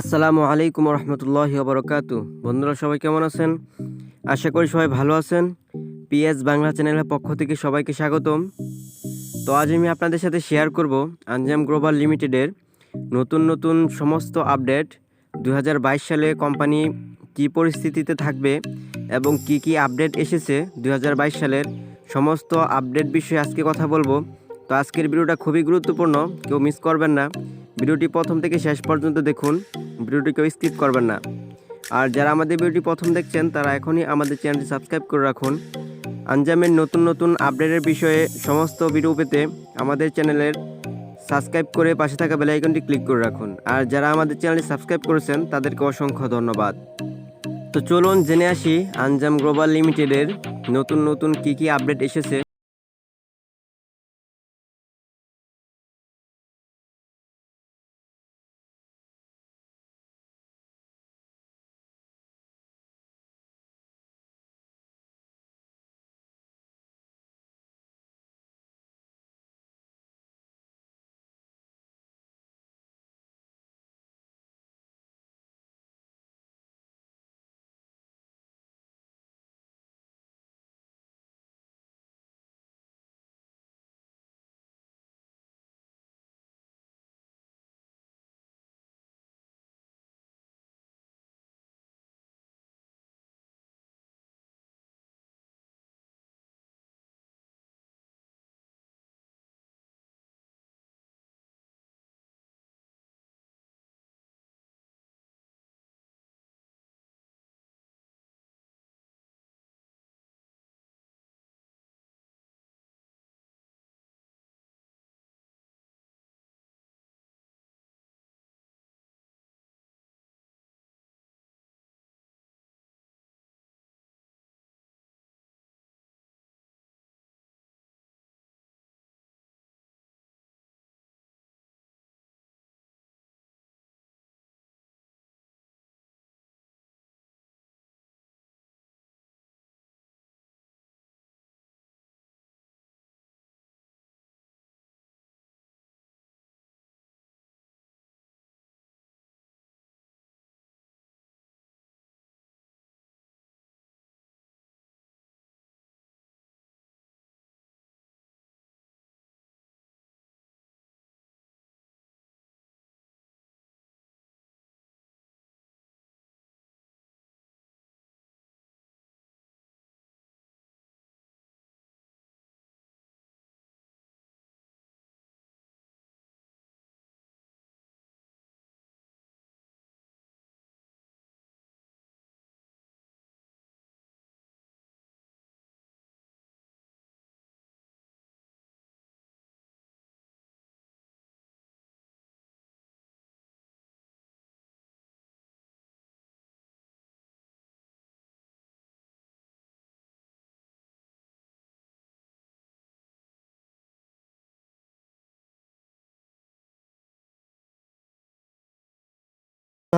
আসসালামু আলাইকুম রহমতুল্লাহ বরকাত বন্ধুরা, সবাই কেমন আছেন? আশা করি সবাই ভালো আছেন। পিএস বাংলা চ্যানেলের পক্ষ থেকে সবাইকে স্বাগতম। তো আজ আমি আপনাদের সাথে শেয়ার করব আঞ্জাম গ্লোবাল লিমিটেডের নতুন নতুন সমস্ত আপডেট দু হাজার বাইশ সালে কোম্পানি কী পরিস্থিতিতে থাকবে এবং কি কি আপডেট এসেছে দু হাজার বাইশ সালের সমস্ত আপডেট বিষয়ে আজকে কথা বলব। তো আজকের ভিডিওটা খুবই গুরুত্বপূর্ণ, কেউ মিস করবেন না। ভিডিওটি প্রথম থেকে শেষ পর্যন্ত দেখুন। ভিডিওটি কেউ স্কিপ করবেন না। আর যারা আমাদের ভিডিওটি প্রথম দেখছেন, তারা এখনই আমাদের চ্যানেলটি সাবস্ক্রাইব করে রাখুন। আঞ্জামের নতুন নতুন আপডেটের বিষয়ে সমস্ত ভিডিও পেতে আমাদের চ্যানেলের সাবস্ক্রাইব করে পাশে থাকা বেল আইকনটি ক্লিক করে রাখুন। আর যারা আমাদের চ্যানেলটি সাবস্ক্রাইব করেছেন, তাদেরকে অসংখ্য ধন্যবাদ। তো চলুন জেনে আসি আঞ্জাম গ্লোবাল লিমিটেডের নতুন নতুন কি কি আপডেট এসেছে।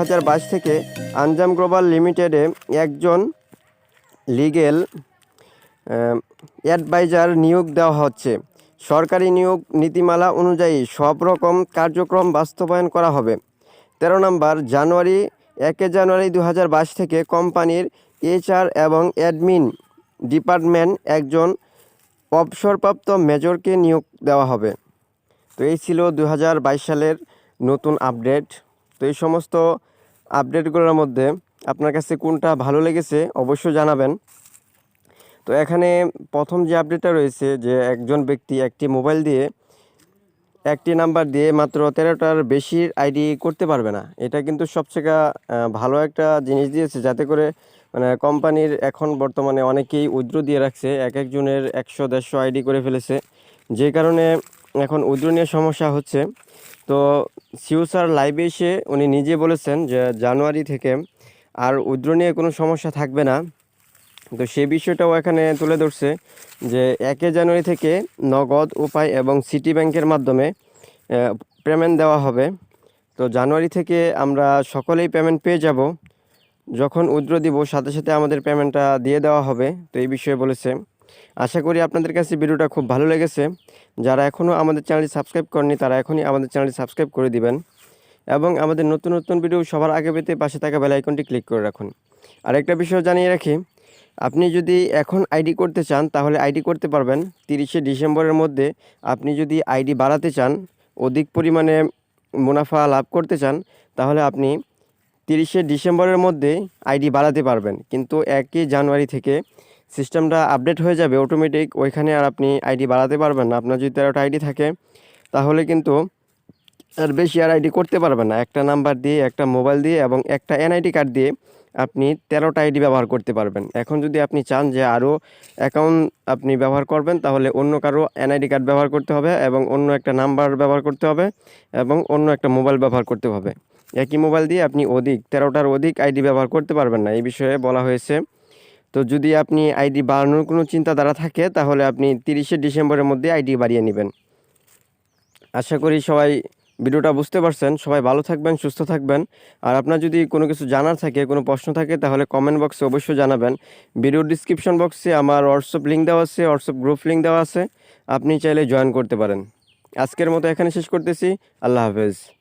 হাজার বাইশ থেকে আঞ্জাম গ্লোবাল লিমিটেডে একজন লিগেল অ্যাডভাইজার নিয়োগ দেওয়া হচ্ছে। সরকারি নিয়োগ নীতিমালা অনুযায়ী সব রকম কার্যক্রম বাস্তবায়ন করা হবে। তেরো নম্বর, জানুয়ারি, একে জানুয়ারি দু হাজার বাইশ থেকে কোম্পানির এইচআর এবং অ্যাডমিন ডিপার্টমেন্ট একজন অবসরপ্রাপ্ত মেজরকে নিয়োগ দেওয়া হবে। তো এই ছিল দু হাজার বাইশ সালের নতুন আপডেট। তো এই সমস্ত আপডেটগুলোর মধ্যে আপনার কাছে কোনটা ভালো লেগেছে অবশ্যই জানাবেন। তো এখানে প্রথম যে আপডেটটা রয়েছে যে একজন ব্যক্তি একটি মোবাইল দিয়ে একটি নাম্বার দিয়ে মাত্র তেরোটার বেশি আইডি করতে পারবে না। এটা কিন্তু আহ, ভালো একটা জিনিস দিয়েছে যাতে করে মানে কোম্পানির এখন বর্তমানে অনেকেই উইথড্র দিয়ে রাখছে। এক একজনের একশো দেড়শো আইডি করে ফেলেছে। যে কারণে এখন উইথড্র নিয়ে সমস্যা হচ্ছে, তো সিউ স্যার লাইভে এসে উনি নিজে বলেছেন যে জানুয়ারি থেকে আর উইথড্র নিয়ে কোনো সমস্যা থাকবে না। তো সে বিষয়টাও এখানে তুলে ধরছে যে একে জানুয়ারি থেকে নগদ, উপায় এবং সিটি ব্যাংকের মাধ্যমে পেমেন্ট দেওয়া হবে। তো জানুয়ারি থেকে আমরা সকলেই পেমেন্ট পেয়ে যাব। যখন উইথড্র দিব, সাথে সাথে আমাদের পেমেন্টটা দিয়ে দেওয়া হবে। তো এই বিষয়ে বলেছে। আশা করি আপনাদের কাছে ভিডিওটা খুব ভালো লেগেছে। যারা এখনও আমাদের চ্যানেলটি সাবস্ক্রাইব করেনি তারা এখনই আমাদের চ্যানেলটি সাবস্ক্রাইব করে দিবেন এবং আমাদের নতুন নতুন ভিডিও সবার আগে পেতে পাশে থাকা বেল আইকনটি ক্লিক করে রাখুন। আরেকটা বিষয় জানিয়ে রাখি, আপনি যদি এখন আইডি করতে চান, তাহলে আইডি করতে পারবেন। তিরিশে ডিসেম্বরের মধ্যে আপনি যদি আইডি বাড়াতে চান, অধিক পরিমাণে মুনাফা লাভ করতে চান, তাহলে আপনি তিরিশে ডিসেম্বরের মধ্যে আইডি বাড়াতে পারবেন। কিন্তু একই জানুয়ারি থেকে সিস্টেমটা আপডেট হয়ে যাবে অটোমেটিক ওইখানে আর আপনি আইডি বাড়াতে পারবেন না। আপনার যদি তেরোটা আইডি থাকে, তাহলে কিন্তু আর বেশি আর আইডি করতে পারবেন না। একটা নাম্বার দিয়ে, একটা মোবাইল দিয়ে এবং একটা এনআইডি কার্ড দিয়ে আপনি তেরোটা আইডি ব্যবহার করতে পারবেন। এখন যদি আপনি চান যে আরও অ্যাকাউন্ট আপনি ব্যবহার করবেন, তাহলে অন্য কারও এনআইডি কার্ড ব্যবহার করতে হবে এবং অন্য একটা নাম্বার ব্যবহার করতে হবে এবং অন্য একটা মোবাইল ব্যবহার করতে হবে। একই মোবাইল দিয়ে আপনি অধিক, তেরোটার অধিক আইডি ব্যবহার করতে পারবেন না। এই বিষয়ে বলা হয়েছে তো যদি আপনি আইডি বাড়ানোর কোনো চিন্তাধারা থাকে, তাহলে আপনি তিরিশে ডিসেম্বরের মধ্যে আইডি বাড়িয়ে নেবেন। আশা করি সবাই ভিডিওটা বুঝতে পারছেন। সবাই ভালো থাকবেন, সুস্থ থাকবেন। আর আপনার যদি কোনো কিছু জানার থাকে, কোনো প্রশ্ন থাকে, তাহলে কমেন্ট বক্সে অবশ্যই জানাবেন। ভিডিও ডিসক্রিপশন বক্সে আমার হোয়াটসঅ্যাপ লিঙ্ক দেওয়া আছে হোয়াটসঅ্যাপ গ্রুপ লিঙ্ক দেওয়া আছে। আপনি চাইলে জয়েন করতে পারেন। আজকের মতো এখানে শেষ করতেছি। আল্লাহ হাফেজ।